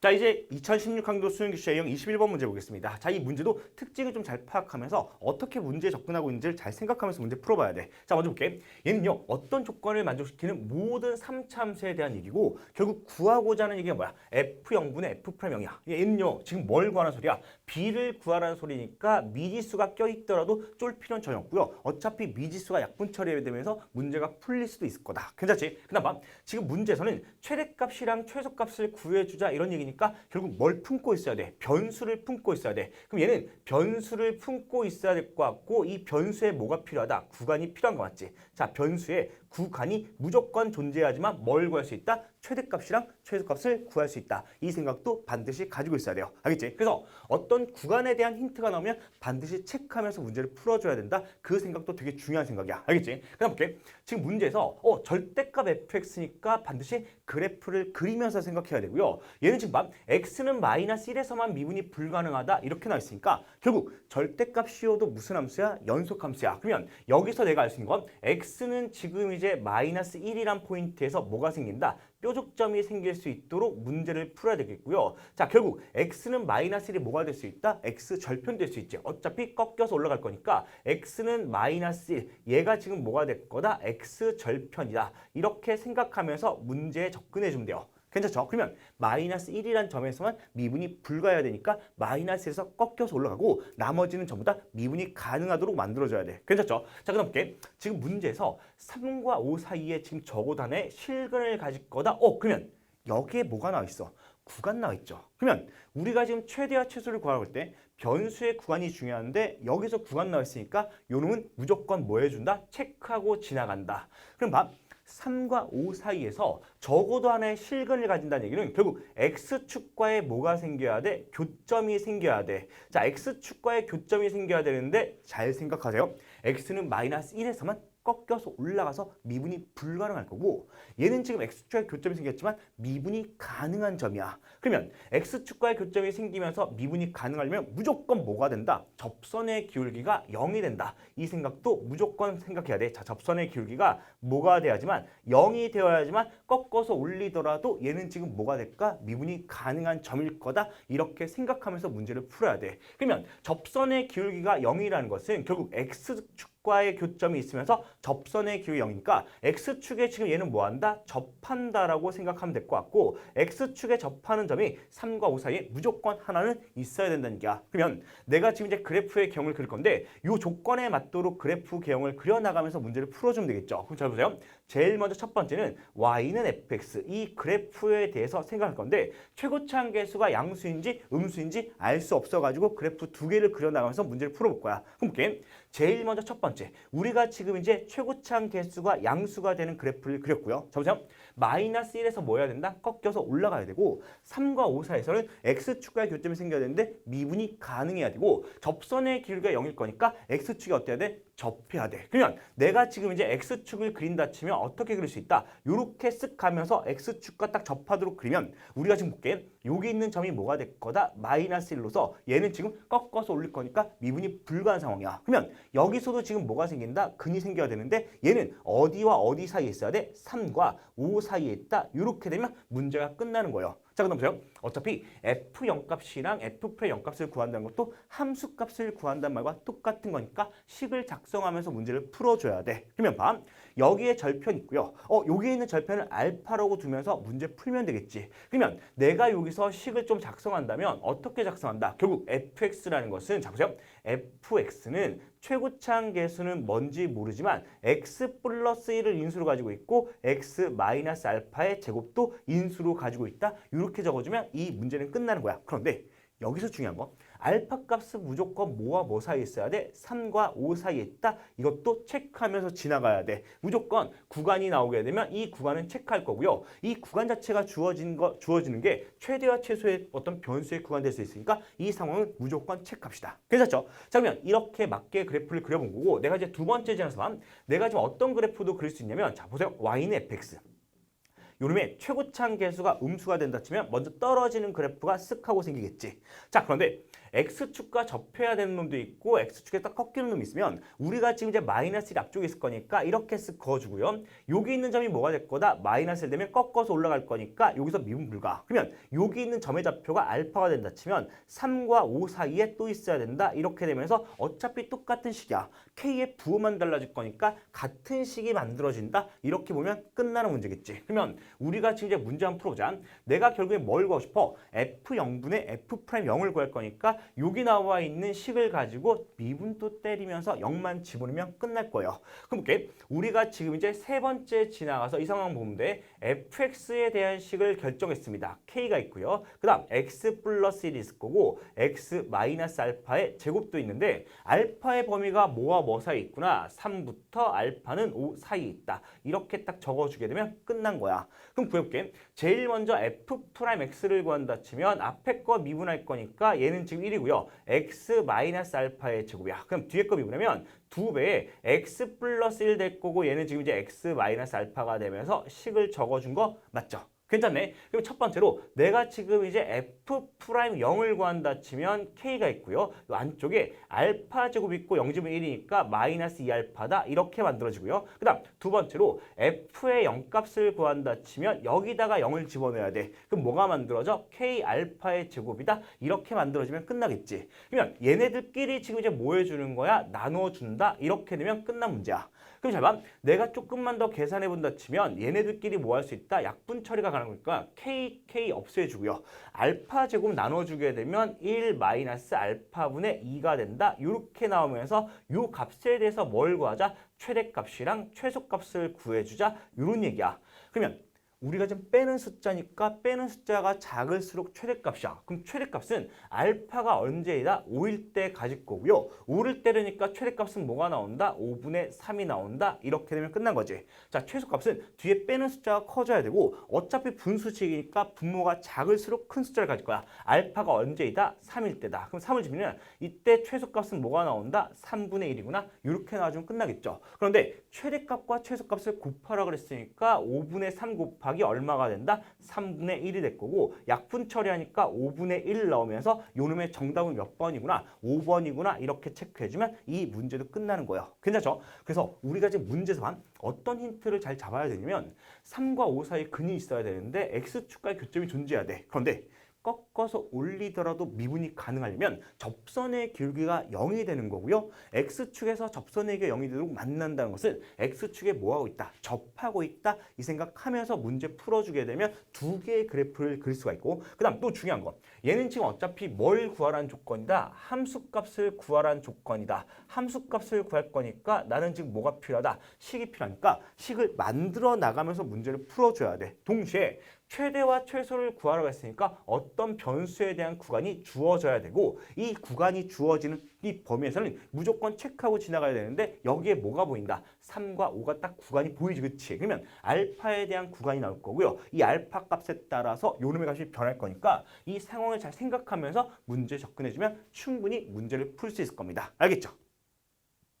자 이제 2016학년도 수능기 시험 21번 문제 보겠습니다. 자 이 문제도 특징을 좀 잘 파악하면서 어떻게 문제에 접근하고 있는지를 잘 생각하면서 문제 풀어봐야 돼. 자 먼저 볼게. 얘는요 어떤 조건을 만족시키는 모든 3참수에 대한 얘기고 결국 구하고자 하는 얘기가 뭐야? F0분의 F'0이야. 얘는요 지금 뭘 구하는 소리야? B를 구하라는 소리니까 미지수가 껴있더라도 쫄 필요는 전혀 없고요. 어차피 미지수가 약분 처리되면서 문제가 풀릴 수도 있을 거다. 괜찮지? 봐. 지금 문제에서는 최대값이랑 최소값을 구해주자 이런 얘기 니까 결국 뭘 품고 있어야 돼? 변수를 품고 있어야 돼. 그럼 얘는 변수를 품고 있어야 될 것 같고 이 변수에 뭐가 필요하다? 구간이 필요한 거 맞지? 자, 변수에 구간이 무조건 존재하지만 뭘 구할 수 있다? 최대값이랑 최소값을 구할 수 있다. 이 생각도 반드시 가지고 있어야 돼요. 알겠지? 그래서 어떤 구간에 대한 힌트가 나오면 반드시 체크하면서 문제를 풀어줘야 된다. 그 생각도 되게 중요한 생각이야. 알겠지? 그다음 볼게. 지금 문제에서 어 절대값 fx니까 반드시 그래프를 그리면서 생각해야 되고요. 얘는 지금 막 x는 마이너스 1에서만 미분이 불가능하다 이렇게 나와 있으니까 결국 절대값 씌워도 무슨 함수야? 연속함수야. 그러면 여기서 내가 알 수 있는 건 x는 지금 이제 마이너스 1이란 포인트에서 뭐가 생긴다? 뾰족점이 생길 수 있도록 문제를 풀어야 되겠고요. 자, 결국 x는 마이너스 1이 뭐가 될 수 있다? x 절편 될 수 있지. 어차피 꺾여서 올라갈 거니까 x는 마이너스 1, 얘가 지금 뭐가 될 거다? x 절편이다. 이렇게 생각하면서 문제에 접근해 주면 돼요. 괜찮죠? 그러면 마이너스 1이란 점에서만 미분이 불가해야 되니까 마이너스에서 꺾여서 올라가고 나머지는 전부 다 미분이 가능하도록 만들어줘야 돼. 괜찮죠? 자, 그럼 볼게. 지금 문제에서 3과 5 사이에 지금 저고단의 실근을 가질 거다. 어, 그러면 여기에 뭐가 나와 있어? 구간 나와 있죠. 그러면 우리가 지금 최대와 최소를 구할 때 변수의 구간이 중요한데 여기서 구간 나와 있으니까 요 놈은 무조건 뭐 해준다? 체크하고 지나간다. 그럼 봐. 3과 5 사이에서 적어도 하나의 실근을 가진다는 얘기는 결국 x축과의 뭐가 생겨야 돼? 교점이 생겨야 돼. 자, x축과의 교점이 생겨야 되는데 잘 생각하세요. x는 마이너스 1에서만 꺾여서 올라가서 미분이 불가능할 거고 얘는 지금 x축과의 교점이 생겼지만 미분이 가능한 점이야. 그러면 x축과의 교점이 생기면서 미분이 가능하려면 무조건 뭐가 된다? 접선의 기울기가 0이 된다. 이 생각도 무조건 생각해야 돼. 자, 접선의 기울기가 뭐가 돼야지만 0이 되어야지만 꺾어서 올리더라도 얘는 지금 뭐가 될까? 미분이 가능한 점일 거다. 이렇게 생각하면서 문제를 풀어야 돼. 그러면 접선의 기울기가 0이라는 것은 결국 x축 과의 교점이 있으면서 접선의 기울기 0이니까 x축에 지금 얘는 뭐한다? 접한다라고 생각하면 될 것 같고 x축에 접하는 점이 3과 5 사이에 무조건 하나는 있어야 된다는 얘기야. 그러면 내가 지금 이제 그래프의 개형을 그릴 건데 이 조건에 맞도록 그래프 개형을 그려나가면서 문제를 풀어주면 되겠죠. 그럼 잘 보세요. 제일 먼저 첫 번째는 y는 fx 이 그래프에 대해서 생각할 건데 최고차항 계수가 양수인지 음수인지 알 수 없어가지고 그래프 두 개를 그려나가면서 문제를 풀어볼 거야. 그럼 볼게. 제일 먼저 첫 번째 우리가 지금 이제 최고차항 개수가 양수가 되는 그래프를 그렸고요. 자 보세요. 마이너스 1에서 뭐 해야 된다? 꺾여서 올라가야 되고 3과 5 사이에서는 x축과의 교점이 생겨야 되는데 미분이 가능해야 되고 접선의 길이가 0일 거니까 x축이 어때야 돼? 접해야 돼. 그러면 내가 지금 이제 x축을 그린다 치면 어떻게 그릴 수 있다? 요렇게 쓱 가면서 x축과 딱 접하도록 그리면 우리가 지금 볼게. 여기 있는 점이 뭐가 될 거다? 마이너스 1로서 얘는 지금 꺾어서 올릴 거니까 미분이 불가한 상황이야. 그러면 여기서도 지금 뭐가 생긴다? 근이 생겨야 되는데 얘는 어디와 어디 사이에 있어야 돼? 3과 5 사이에 있다. 이렇게 되면 문제가 끝나는 거예요. 자, 그럼 보세요. 어차피 f0 값이랑 f의 0 값을 구한다는 것도 함수 값을 구한다는 말과 똑같은 거니까 식을 작성하면서 문제를 풀어줘야 돼. 그러면 봐. 여기에 절편 있고요. 어, 여기에 있는 절편을 알파라고 두면서 문제 풀면 되겠지. 그러면 내가 여기서 식을 좀 작성한다면 어떻게 작성한다? 결국 fx라는 것은 자 보세요. fx는 최고차항 계수는 뭔지 모르지만 x 플러스 1을 인수로 가지고 있고 x 마이너스 알파의 제곱도 인수로 가지고 있다. 이렇게 적어주면 이 문제는 끝나는 거야. 그런데 여기서 중요한 거 알파 값은 무조건 뭐와 뭐 사이에 있어야 돼? 3과 5 사이에 있다. 이것도 체크하면서 지나가야 돼. 무조건 구간이 나오게 되면 이 구간은 체크할 거고요. 이 구간 자체가 주어진 거 주어지는 게 최대와 최소의 어떤 변수의 구간 될 수 있으니까 이 상황은 무조건 체크합시다. 괜찮죠? 자 그러면 이렇게 맞게 그래프를 그려본 거고 내가 이제 두 번째 지나서만 내가 지금 어떤 그래프도 그릴 수 있냐면 자 보세요. y는 fx 요놈의 최고차항 계수가 음수가 된다 치면 먼저 떨어지는 그래프가 쓱 하고 생기겠지. 자 그런데 x축과 접해야 되는 놈도 있고 x축에 딱 꺾이는 놈이 있으면 우리가 지금 이제 마이너스 1 앞쪽에 있을 거니까 이렇게 쓱 그어주고요. 여기 있는 점이 뭐가 될 거다? 마이너스 1 되면 꺾어서 올라갈 거니까 여기서 미분 불가. 그러면 여기 있는 점의 좌표가 알파가 된다 치면 3과 5 사이에 또 있어야 된다. 이렇게 되면서 어차피 똑같은 식이야. k의 부호만 달라질 거니까 같은 식이 만들어진다. 이렇게 보면 끝나는 문제겠지. 그러면 우리가 지금 이제 문제 한번 풀어보자. 내가 결국에 뭘 구하고 싶어? f0분의 f'0을 구할 거니까 여기 나와 있는 식을 가지고 미분도 때리면서 0만 집어넣으면 끝날 거예요. 그럼 볼게. 우리가 지금 이제 세 번째 지나가서 이 상황 보면 돼. fx에 대한 식을 결정했습니다. k가 있고요. 그 다음 x 플러스 1이 있을 거고 x 마이너스 알파의 제곱도 있는데 알파의 범위가 뭐와 뭐 사이에 있구나. 3부터 알파는 5 사이에 있다. 이렇게 딱 적어주게 되면 끝난 거야. 그럼 구해볼게. 제일 먼저 f 프라임 x를 구한다 치면 앞에 거 미분할 거니까 얘는 지금 1이고요. x 마이너스 알파의 제곱이야. 그럼 뒤에 거 미분하면 두 배에 x 플러스 1 될 거고 얘는 지금 이제 x 마이너스 알파가 되면서 식을 적어준 거 맞죠? 괜찮네. 그럼 첫 번째로 내가 지금 이제 f 프라임 0을 구한다 치면 k가 있고요. 이 안쪽에 알파 제곱 있고 0제곱 1이니까 마이너스 2알파다 이렇게 만들어지고요. 그 다음 두 번째로 f의 0값을 구한다 치면 여기다가 0을 집어넣어야 돼. 그럼 뭐가 만들어져? k 알파의 제곱이다 이렇게 만들어지면 끝나겠지. 그러면 얘네들끼리 지금 이제 뭐 해주는 거야? 나눠준다 이렇게 되면 끝난 문제야. 그럼 잘 봐. 내가 조금만 더 계산해 본다 치면 얘네들끼리 뭐 할 수 있다? 약분 처리가 가는 거니까 k, k 없애주고요. 알파 제곱 나눠주게 되면 1 마이너스 알파분의 2가 된다. 이렇게 나오면서 요 값에 대해서 뭘 구하자? 최대값이랑 최소값을 구해주자. 이런 얘기야. 그러면 우리가 지금 빼는 숫자니까 빼는 숫자가 작을수록 최대값이야. 그럼 최대값은 알파가 언제이다? 5일 때 가질 거고요. 5를 때리니까 최대값은 뭐가 나온다? 5분의 3이 나온다. 이렇게 되면 끝난 거지. 자, 최소값은 뒤에 빼는 숫자가 커져야 되고 어차피 분수식이니까 분모가 작을수록 큰 숫자를 가질 거야. 알파가 언제이다? 3일 때다. 그럼 3을 집으면 이때 최소값은 뭐가 나온다? 3분의 1이구나. 이렇게 나와주면 끝나겠죠. 그런데 최대값과 최소값을 곱하라 그랬으니까 5분의 3 곱하 기 얼마가 된다? 3분의 1이 될 거고 약분 처리하니까 5분의 1 나오면서 요놈의 정답은 몇 번이구나? 5번이구나 이렇게 체크해주면 이 문제도 끝나는 거예요. 괜찮죠? 그래서 우리가 지금 문제에서만 어떤 힌트를 잘 잡아야 되냐면 3과 5 사이에 근이 있어야 되는데 x축과의 교점이 존재해야 돼. 그런데 꺾 어서 올리더라도 미분이 가능하려면 접선의 길기가 0이 되는 거고요. X축에서 접선의 길이가 0이 되도록 만난다는 것은 X축에 뭐하고 있다? 접하고 있다. 이 생각하면서 문제 풀어주게 되면 두 개의 그래프를 그릴 수가 있고 그 다음 또 중요한 건 얘는 지금 어차피 뭘 구하라는 조건이다? 함수값을 구하라는 조건이다. 함수값을 구할 거니까 나는 지금 뭐가 필요하다? 식이 필요하니까 식을 만들어 나가면서 문제를 풀어줘야 돼. 동시에 최대와 최소를 구하라고 했으니까 어떤 변수에 대한 구간이 주어져야 되고 이 구간이 주어지는 이 범위에서는 무조건 체크하고 지나가야 되는데 여기에 뭐가 보인다? 3과 5가 딱 구간이 보이지 그치? 그러면 알파에 대한 구간이 나올 거고요. 이 알파 값에 따라서 요놈의 값이 변할 거니까 이 상황을 잘 생각하면서 문제 접근해주면 충분히 문제를 풀 수 있을 겁니다. 알겠죠?